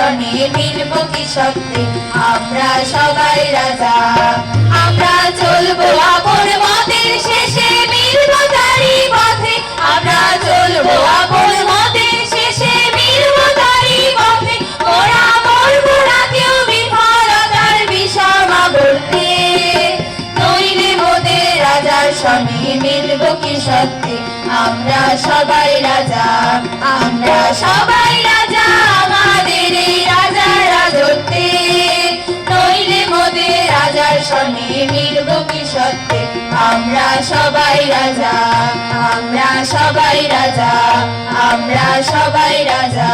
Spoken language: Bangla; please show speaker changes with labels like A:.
A: সনে মিলব কি সত্যি আমরা সবাই রাজা। আমরা চলবো আপন মতের শেষে মিলব তারি পথে। আমরা চলবো আপন মতের শেষে মিলব তারি পথে। ওরা না কেউ বিফলতার নইলে মোদের রাজার সনে মিলব কি সত্যি? আমরা সবাই রাজা, আমরা সবাই মিলব কি সত্যি আমরা সবাই রাজা আমরা সবাই রাজা আমরা সবাই রাজা।